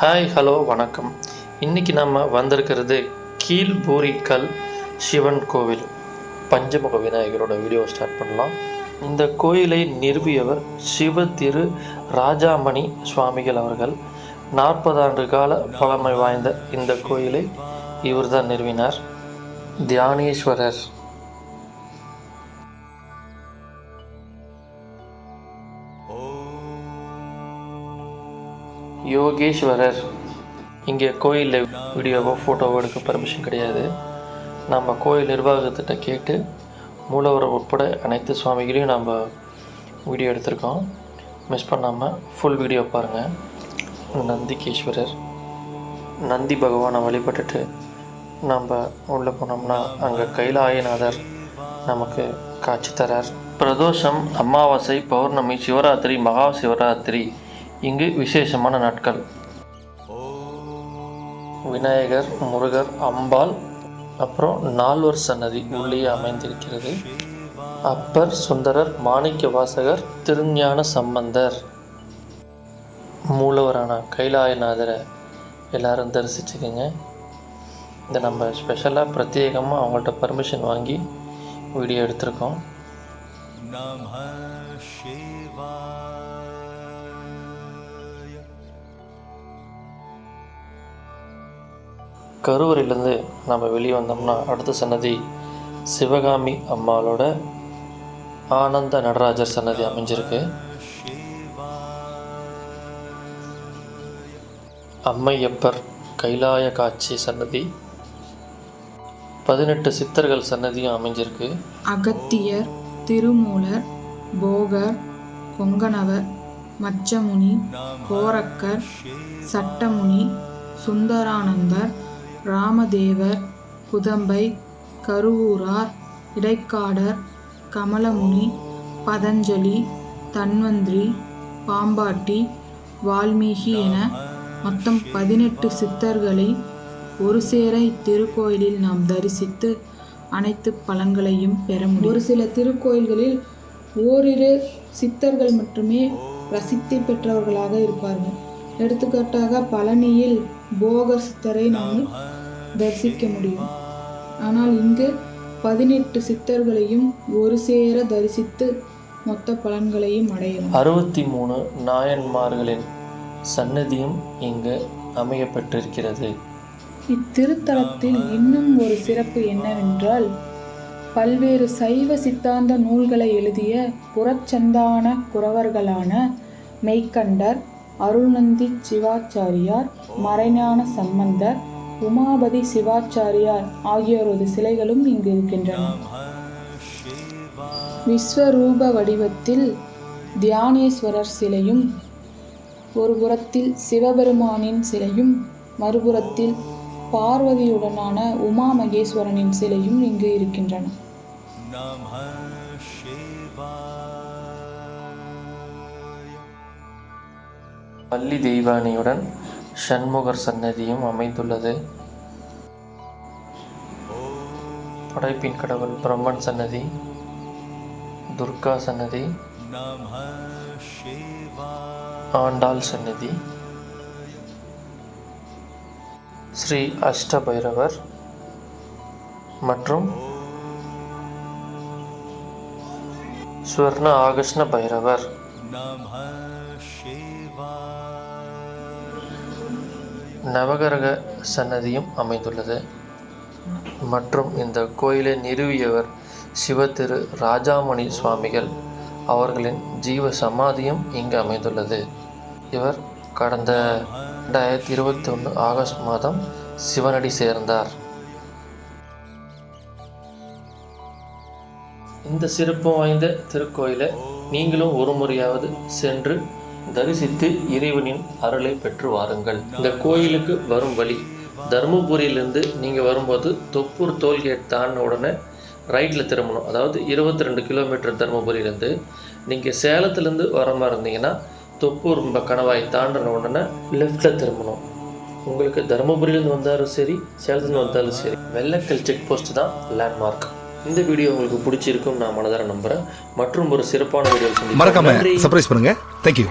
Hi hello வணக்கம். இன்றைக்கி நம்ம வந்திருக்கிறது கீழ்பூரிக்கல் சிவன் கோவில். பஞ்சமுக விநாயகரோட வீடியோ ஸ்டார்ட் பண்ணலாம். இந்த கோயிலை நிறுவியவர் சிவ திரு ராஜாமணி சுவாமிகள் அவர்கள். நாற்பது ஆண்டு கால பழமை வாய்ந்த இந்த கோயிலை இவர் தான் நிறுவினார். தியானேஸ்வரர். யோகேஸ்வரர். இங்கே கோயிலில் வீடியோவோ ஃபோட்டோவோ எடுக்க பர்மிஷன் கிடையாது. நம்ம கோயில் நிர்வாகத்திட்ட கேட்டு மூலவரம் உட்பட அனைத்து சுவாமிகளையும் நம்ம வீடியோ எடுத்திருக்கோம். மிஸ் பண்ணாமல் ஃபுல் வீடியோ பாருங்கள் நந்திகேஸ்வரர். நந்தி பகவானை வழிபட்டுட்டு நம்ம உள்ளே போனோம்னா அங்கே கைலாயநாதர் நமக்கு காட்சி தரார். பிரதோஷம் அமாவாசை பௌர்ணமி சிவராத்திரி மகா சிவராத்திரி. இங்கு விசேஷமான நாட்கள். விநாயகர் முருகர் அம்பாள் அப்புறம் நால்வர் சன்னதி உள்ளே அமைந்திருக்கிறது. அப்பர் சுந்தரர் மாணிக்க வாசகர் திருஞான சம்பந்தர். மூலவரான கைலாயநாதரை எல்லாரும் தரிசிச்சுக்கோங்க. இதை நம்ம ஸ்பெஷலாக பிரத்யேகமாக அவங்கள்ட்ட பர்மிஷன் வாங்கி வீடியோ எடுத்திருக்கோம். கருவறையிலேருந்து நம்ம வெளியே வந்தோம்னா அடுத்த சன்னதி சிவகாமி அம்மாளோட ஆனந்த நடராஜர் சன்னதி அமைஞ்சிருக்கு. அம்மையப்பர் கைலாய காட்சி சன்னதி பதினெட்டு சித்தர்கள் சன்னதியும் அமைஞ்சிருக்கு. அகத்தியர் திருமூலர் போகர் கொங்கணவர் மச்சமுனி கோரக்கர் சட்டமுனி சுந்தரானந்தர் ராமதேவர் புதம்பை கருவூரார் இடைக்காடர் கமலமுனி பதஞ்சலி தன்வந்திரி பாம்பாட்டி வால்மீகி என மொத்தம் பதினெட்டு சித்தர்களை ஒரு சேர இத்திருக்கோயிலில் நாம் தரிசித்து அனைத்து பலன்களையும் பெற முடியும். ஒரு சில திருக்கோயில்களில் ஓரிரு சித்தர்கள் மட்டுமே பிரசித்தி பெற்றவர்களாக இருப்பார்கள். எடுத்துக்காட்டாக பழனியில் போகர் சித்தரை நாம் தரிசிக்க முடியும் ஆனால் இங்கு பதினெட்டு சித்தர்களையும் ஒரு சேர தரிசித்து மொத்த பலன்களையும் அடையலாம். அறுபத்தி மூணு நாயன்மார்களின் சன்னதியும் இங்கு அமையப்பட்டிருக்கிறது. இத்திருத்தலத்தில் இன்னும் ஒரு சிறப்பு என்னவென்றால் பல்வேறு சைவ சித்தாந்த நூல்களை எழுதிய புறச்சந்தான குறவர்களான மெய்கண்டர் அருள்நந்தி சிவாச்சாரியார் மறைஞான சம்பந்தர் உமாபதி சிவாச்சாரியார் ஆகியோரது சிலைகளும் இங்கு இருக்கின்றன. விஸ்வரூப வடிவத்தில் தியானேஸ்வரர் சிலையும் ஒரு புறத்தில் சிவபெருமானின் சிலையும் மறுபுறத்தில் பார்வதியுடனான உமா மகேஸ்வரனின் சிலையும் இங்கு இருக்கின்றன. பள்ளி தெய்வானியுடன் ஷண்முகர் சன்னதியும் அமைந்துள்ளது. படைப்பின் கடவுள் பிரம்மன் சன்னதி துர்கா சன்னதி ஆண்டாள் சன்னதி ஸ்ரீ அஷ்டபைரவர் மற்றும் ஸ்வர்ண ஆகஷ்ண பைரவர். நவகரக சன்னதியும் அமைந்துள்ளது. மற்றும் இந்த கோயிலை நிறுவியவர் சிவத்திரு ராஜாமணி சுவாமிகள். அவர்களின் ஜீவ சமாதியும் இங்கு அமைந்துள்ளது. இவர் கடந்த ரெண்டாயிரத்தி இருபத்தி ஒன்று ஆகஸ்ட் மாதம் சிவனடி சேர்ந்தார். இந்த சிறப்பு வாய்ந்த திருக்கோயிலை நீங்களும் ஒரு முறையாவது சென்று தரிசித்து இறைவனின் அருளை பெற்று வாருங்கள். இந்த கோயிலுக்கு வரும் வழி தருமபுரியிலேருந்து நீங்கள் வரும்போது தொப்பூர் டோல்கேட் தாண்டின உடனே ரைட்டில் திரும்பணும். அதாவது இருபத்தி ரெண்டு கிலோமீட்டர் தருமபுரியிலேருந்து நீங்கள் சேலத்துலேருந்து வர மாதிரி இருந்தீங்கன்னா தொப்பூர்ம்ப கணவாய் தாண்டின உடனே லெஃப்டில் திரும்பணும். உங்களுக்கு தருமபுரியிலேருந்து வந்தாலும் சரி சேலத்துலேருந்து வந்தாலும் சரி வெள்ளக்கல் செக் போஸ்ட் தான் லேண்ட்மார்க் இந்த வீடியோ உங்களுக்கு பிடிச்சிருக்கும் நான் மனதார நம்புகிறேன் மற்றும் ஒரு சிறப்பான வீடியோ மறக்காம சர்ப்ரைஸ் பண்ணுங்க. தேங்க்யூ